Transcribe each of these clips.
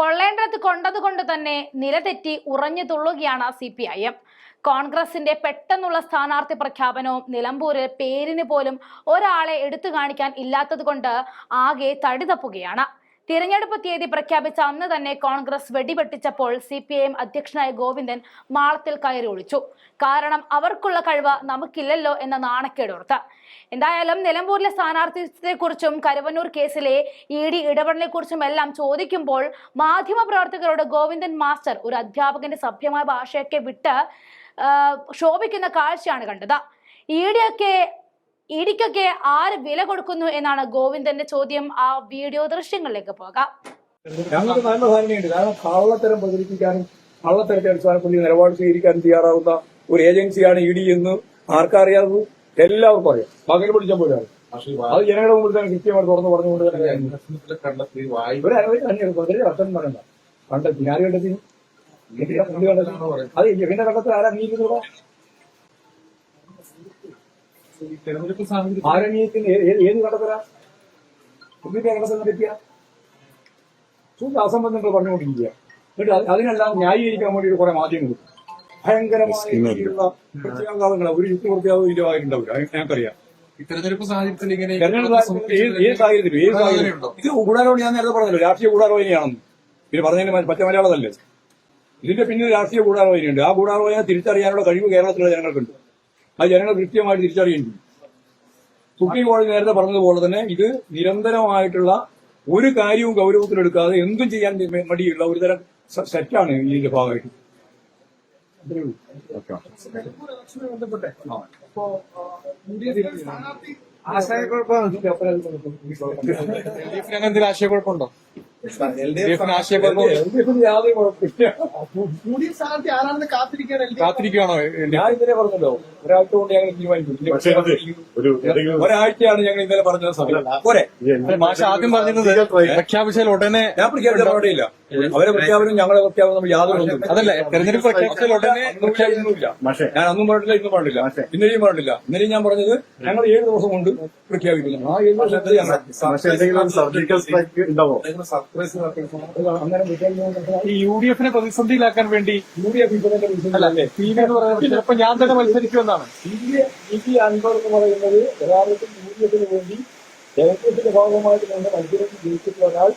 കൊള്ളേണ്ടത് കൊണ്ടതുകൊണ്ട് തന്നെ നിലതെറ്റി ഉറഞ്ഞു തുള്ളുകയാണ് സി പി ഐ എം കോൺഗ്രസിന്റെ പെട്ടെന്നുള്ള സ്ഥാനാർത്ഥി പ്രഖ്യാപനവും നിലമ്പൂരിൽ പേരിന് പോലും ഒരാളെ എടുത്തു കാണിക്കാൻ ഇല്ലാത്തത് കൊണ്ട് ആകെ തടിതപ്പുകയാണ് തിരഞ്ഞെടുപ്പ് തീയതി പ്രഖ്യാപിച്ച അന്ന് തന്നെ കോൺഗ്രസ് വെടിവെട്ടിച്ചപ്പോൾ സി പി ഐ എം അധ്യക്ഷനായ ഗോവിന്ദൻ മാളത്തിൽ കയറി ഒളിച്ചു. കാരണം അവർക്കുള്ള കഴിവ് നമുക്കില്ലല്ലോ എന്ന നാണക്കേടോർത്ത്. എന്തായാലും നിലമ്പൂരിലെ സ്ഥാനാർത്ഥിത്വത്തെക്കുറിച്ചും കരുവന്നൂർ കേസിലെ ഇ ഡി ഇടപെടലിനെ കുറിച്ചും എല്ലാം ചോദിക്കുമ്പോൾ മാധ്യമപ്രവർത്തകരോട് ഗോവിന്ദൻ മാസ്റ്റർ ഒരു അധ്യാപകന്റെ സഭ്യമായ ഭാഷയൊക്കെ വിട്ട് ശോഭിക്കുന്ന കാഴ്ചയാണ് കണ്ടത്. ഇ ഡിയൊക്കെ ഇടിക്കൊക്കെ ആര് വില കൊടുക്കുന്നു എന്നാണ് ഗോവിന്ദന്റെ ചോദ്യം ആ വീഡിയോ ദൃശ്യങ്ങളിലേക്ക് പോകാം ഞങ്ങൾക്ക് നല്ല ധാരണയുണ്ട് കാരണം കള്ളത്തരം പ്രചരിപ്പിക്കാനും കള്ളത്തരത്തെ അടിസ്ഥാനപ്പെടുത്തി നിലപാട് സ്വീകരിക്കാനും തയ്യാറാവുന്ന ഒരു ഏജൻസിയാണ് ഇ ഡി എന്ന് ആർക്കറിയാവുന്നു എല്ലാവർക്കും അറിയാം പകൽ പിടിച്ച പോലെയാണ് അത് ജനങ്ങളുടെ മുമ്പിൽ തന്നെ കൃത്യമായിട്ട് തുറന്നു പറഞ്ഞുകൊണ്ട് തന്നെ. കണ്ടെത്തി പറയണ്ട കണ്ടെത്തി കണ്ടെത്തി അത് എന്റെ കണ്ടെത്തി ആരാ അംഗീകരിക്കുന്നത് തെരഞ്ഞെടുപ്പ് സാഹചര്യം ഏ- ഏത് കണ്ടെത്തരാ? എന്നിട്ട് സൂര്യ അസംബന്ധങ്ങൾ പറഞ്ഞുകൊണ്ടിരിക്കുക. എന്നിട്ട് അത് അതിനെല്ലാം ന്യായീകരിക്കാൻ വേണ്ടി കുറെ മാധ്യമങ്ങൾ ഭയങ്കരമായിട്ടുള്ള പ്രത്യാഘാതങ്ങൾ ഒരു യുക്തി പ്രത്യാഘാതം ഇല്ലായിട്ടുണ്ടാവില്ല അത് ഞങ്ങൾക്കറിയാം. തെരഞ്ഞെടുപ്പ് സാഹചര്യത്തിൽ ഇങ്ങനെ ഏത് സാഹചര്യത്തിലും ഏത് സാഹചര്യം ഇത് ഗൂഢാലോചന ഞാൻ നേരത്തെ പറഞ്ഞല്ലോ. രാഷ്ട്രീയ ഗൂഢാലോചനയാണെന്ന് പിന്നെ പറഞ്ഞതിന് പറ്റ പച്ച മലയാളമല്ലേ? ഇതിന്റെ പിന്നിൽ രാഷ്ട്രീയ ഗൂഢാലോചനയുണ്ട് ആ ഗൂഢാലോചന തിരിച്ചറിയാനുള്ള കഴിവ് കേരളത്തിലുള്ള ജനങ്ങൾക്കുണ്ട്. അത് ജനങ്ങൾ കൃത്യമായിട്ട് തിരിച്ചറിയേണ്ടി സുപ്രീം കോടതി നേരത്തെ പറഞ്ഞതുപോലെ തന്നെ ഇത് നിരന്തരമായിട്ടുള്ള ഒരു കാര്യവും ഗൗരവത്തിലെടുക്കാതെ എന്തും ചെയ്യാൻ മടിയുള്ള ഒരുതരം സെറ്റാണ് ഇതിന്റെ ഭാഗമായിട്ട്. ആശയക്കുഴപ്പമാണ് എന്തെങ്കിലും ആശയക്കുഴപ്പമുണ്ടോ? എൽ ഡി എഫിന് ആശയക്കുഴപ്പം ഇതിന് യാതൊരു കുഴപ്പമില്ല. യു സ്ഥാനാർത്ഥി ആരാണെന്ന് കാത്തിരിക്കാൻ എൽ കാത്തിരിക്കുകയാണോ ഞാൻ ഇന്നലെ പറഞ്ഞല്ലോ ഒരാഴ്ച കൊണ്ട് ഞങ്ങൾ തീരുമാനിക്കും ഒരാഴ്ചയാണ് ഞങ്ങൾ ഇന്നലെ പറഞ്ഞ സമയം. പോരെ. മാഷ ആദ്യം പറഞ്ഞിരുന്നത് പ്രഖ്യാപിച്ചാൽ ഉടനെ ഞാൻ പ്രഖ്യാപിച്ച മറുപടിയില്ല അവരെ പ്രഖ്യാപനം ഞങ്ങളെ പ്രഖ്യാപനം നമ്മൾ യാതൊരു. അതല്ല തെരഞ്ഞെടുപ്പ് ഉടനെ പ്രഖ്യാപിക്കുന്നുമില്ല ഞാൻ അന്നും പറഞ്ഞില്ല ഇന്നും പറഞ്ഞില്ല ഇന്നലെയും പറഞ്ഞില്ല ഇന്നലെയും ഞാൻ പറഞ്ഞത് ഞങ്ങൾ ഏഴ് ദിവസം കൊണ്ട് പ്രഖ്യാപിക്കുന്നു. ആ ഏഴ് ദിവസത്തിൽ അങ്ങനെ ഈ യു ഡി എഫിനെ പ്രതിസന്ധിയിലാക്കാൻ വേണ്ടി യു ഡി എഫ് ഇപ്പൊ തന്നെ വിളിച്ചിട്ടുണ്ടല്ലേ പി വി എന്ന് പറയുന്നത് ചിലപ്പോൾ ഞാൻ തന്നെ മത്സരിക്കുമെന്നാണ്. ഇ പി അൻവർ എന്ന് പറയുന്നത് യഥാർത്ഥത്തിൽ യു ഡി എഫിന് വേണ്ടി ഭാഗമായിട്ട് നിന്ന് മത്സരത്തിൽ ജയിച്ചിട്ടുള്ള ഒരാൾ.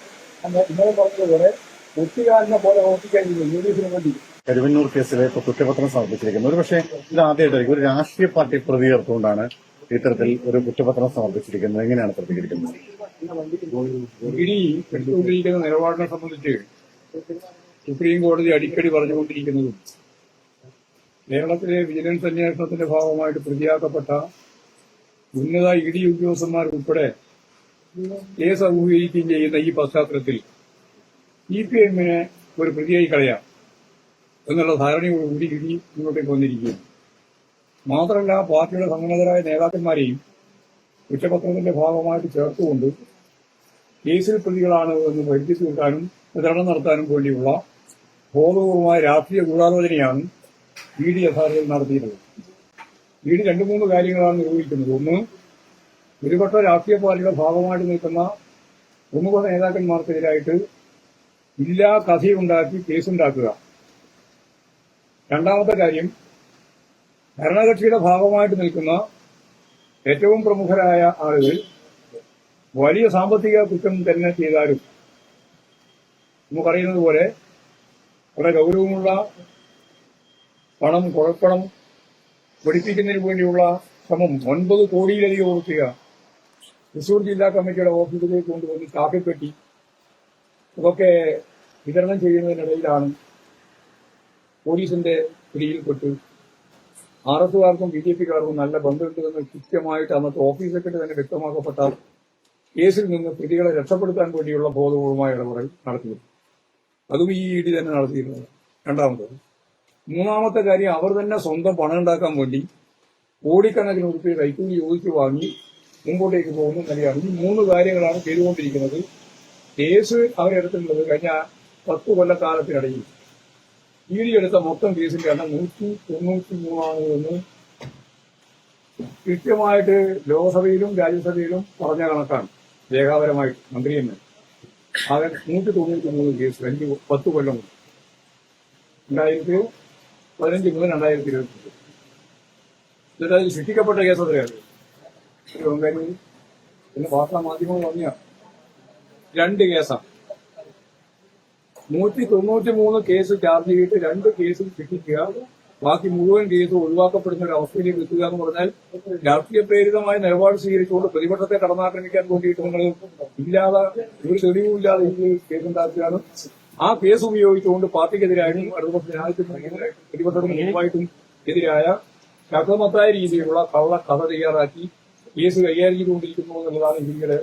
ഇന്നലെ പറഞ്ഞതുപോലെ ഒറ്റുകാരനെ പോലെ ഓർപ്പിക്കാൻ യു ഡി എഫിന് വേണ്ടി കരുവന്നൂർ കേസിലെ ഇപ്പൊ കുറ്റപത്രം സമർപ്പിച്ചിരിക്കുന്നത് ഒരു പക്ഷേ ഇത് ആദ്യമായിട്ടായിരിക്കും. ഒരു രാഷ്ട്രീയ പാർട്ടി പ്രതി ചേർത്തുകൊണ്ടാണ് ഇത്തരത്തിൽ ഒരു കുറ്റപത്രം സമർപ്പിച്ചിരിക്കുന്നത്. എങ്ങനെയാണ് പ്രതികരിക്കുന്നത്? ഇടി എടുത്തുകൊണ്ടിരിക്കുന്ന നിലപാടിനെ സംബന്ധിച്ച് സുപ്രീം കോടതി അടിക്കടി പറഞ്ഞുകൊണ്ടിരിക്കുന്നതും കേരളത്തിലെ വിജിലൻസ് അന്വേഷണത്തിന്റെ ഭാഗമായിട്ട് പ്രതിയാക്കപ്പെട്ട ഉന്നത ഇ ഡി ഉദ്യോഗസ്ഥന്മാർ ഉൾപ്പെടെ കേസ് അഭിമുഖീകരിക്കുകയും ചെയ്യുന്ന ഈ പശ്ചാത്തലത്തിൽ ഇ പി ഒരു പ്രതിയായി കളയാം. എന്നുള്ള ധാരണയോടുകൂടി ഇനി മുന്നോട്ടേക്ക് വന്നിരിക്കുകയാണ്. മാത്രമല്ല പാർട്ടിയുടെ സംഘടനതരായ നേതാക്കന്മാരെയും കുറ്റപത്രത്തിന്റെ ഭാഗമായിട്ട് ചേർത്തുകൊണ്ട് കേസിൽ പ്രതികളാണ് എന്ന് വരുത്തി തീർക്കാനും വിതരണം നടത്താനും വേണ്ടിയുള്ള ബോധപൂർവമായ രാഷ്ട്രീയ ഗൂഢാലോചനയാണ് ഇ ഡി യഥാർത്ഥത്തിൽ നടത്തിയിരുന്നത് ഇ ഡി രണ്ടു മൂന്ന് കാര്യങ്ങളാണ് നിർവഹിക്കുന്നത് ഒന്ന് ഒരുപക്ഷ രാഷ്ട്രീയ പാർട്ടിയുടെ ഭാഗമായിട്ട് നിൽക്കുന്ന പ്രമുഖ നേതാക്കന്മാർക്കെതിരായിട്ട് ഇല്ലാ കഥയുണ്ടാക്കി കേസുണ്ടാക്കുക. രണ്ടാമത്തെ കാര്യം ഭരണകക്ഷിയുടെ ഭാഗമായിട്ട് നിൽക്കുന്ന ഏറ്റവും പ്രമുഖരായ ആളുകൾ വലിയ സാമ്പത്തിക കുറ്റം തന്നെ ചെയ്താലും നമുക്കറിയുന്നത് പോലെ വളരെ ഗൗരവമുള്ള പണം കുഴപ്പണം പഠിപ്പിക്കുന്നതിന് വേണ്ടിയുള്ള ശ്രമം ഒൻപത് കോടിയിലധികം ഓർക്കുക തൃശൂർ ജില്ലാ കമ്മിറ്റിയുടെ ഓഫീസിലേക്ക് കൊണ്ടുവന്ന് ചാക്കിൽപ്പെട്ടി ഇതൊക്കെ വിതരണം ചെയ്യുന്നതിനിടയിലാണ് പോലീസിന്റെ പിടിയിൽപ്പെട്ട് ആർ എസുകാർക്കും ബി ജെ പിക്കാർക്കും നല്ല ബന്ധമുണ്ടെന്ന് കൃത്യമായിട്ട് അന്നത്തെ ഓഫീസ് സെക്രട്ടറി തന്നെ വ്യക്തമാക്കപ്പെട്ട കേസിൽ നിന്ന് പ്രതികളെ രക്ഷപ്പെടുത്താൻ വേണ്ടിയുള്ള ബോധപൂർവമായ ഇടപെടൽ നടത്തിയിരുന്നു അതും ഈ ഇ ഡി തന്നെ നടത്തിയിരുന്നത്. രണ്ടാമത്തത് മൂന്നാമത്തെ കാര്യം അവർ തന്നെ സ്വന്തം പണം ഉണ്ടാക്കാൻ വേണ്ടി കോടിക്കണക്കിന് ഉറുപ്പിക കൈക്കൂലി ചോദിച്ചു വാങ്ങി മുമ്പോട്ടേക്ക് പോകുന്ന നിലയാണ്. ഈ മൂന്ന് കാര്യങ്ങളാണ് ചെയ്തുകൊണ്ടിരിക്കുന്നത്. കേസ് അവരെടുത്തിട്ടുള്ളത് കഴിഞ്ഞ പത്ത് കൊല്ലക്കാലത്തിനിടയിൽ. ഇ ഡി എടുത്ത മൊത്തം കേസിന്റെ എണ്ണം നൂറ്റി തൊണ്ണൂറ്റി മൂന്നാണ് എന്ന് കൃത്യമായിട്ട് ലോക്സഭയിലും രാജ്യസഭയിലും പറഞ്ഞ കണക്കാണ്. രേഖാപരമായിട്ട് മന്ത്രി തന്നെ. ആകെ നൂറ്റി തൊണ്ണൂറ്റി മൂന്ന് കേസ് അഞ്ച് പത്ത് കൊല്ലം രണ്ടായിരത്തി പതിനഞ്ച് മുതൽ രണ്ടായിരത്തി ഇരുപത്തി എന്നിട്ട് അതിൽ ശിക്ഷിക്കപ്പെട്ട കേസ് അത്രയാണ് പിന്നെ വാർത്താ മാധ്യമങ്ങൾ പറഞ്ഞ രണ്ട് കേസാണ് നൂറ്റി തൊണ്ണൂറ്റി മൂന്ന് കേസ് ചാർജ് ചെയ്തിട്ട് രണ്ട് കേസിൽ ശിക്ഷിക്കുക ബാക്കി മുഴുവൻ കേസ് ഒഴിവാക്കപ്പെടുന്ന ഒരു അവസ്ഥയിലേക്ക് എത്തുക എന്ന് പറഞ്ഞാൽ രാഷ്ട്രീയ പ്രേരിതമായ നിലപാട് സ്വീകരിച്ചുകൊണ്ട് പ്രതിപക്ഷത്തെ കടന്നാക്രമിക്കാൻ വേണ്ടിയിട്ട് നിങ്ങൾ ഇല്ലാതെ ഒരു തെളിവുമില്ലാതെ ഈ കേസ് ഉണ്ടാക്കുകയാണ്. ആ കേസ് ഉപയോഗിച്ചുകൊണ്ട് പാർട്ടിക്കെതിരായും ഇടതുപക്ഷ ജനാധിപത്യത്തിനും പ്രതിപക്ഷത്തിന് മുമ്പായിട്ടും എതിരായ ശക്തമത്തായ രീതിയിലുള്ള കള്ള കഥ തയ്യാറാക്കി കേസ് കൈകാര്യം ചെയ്തുകൊണ്ടിരിക്കുന്നു എന്നുള്ളതാണ് ഇന്ത്യയുടെ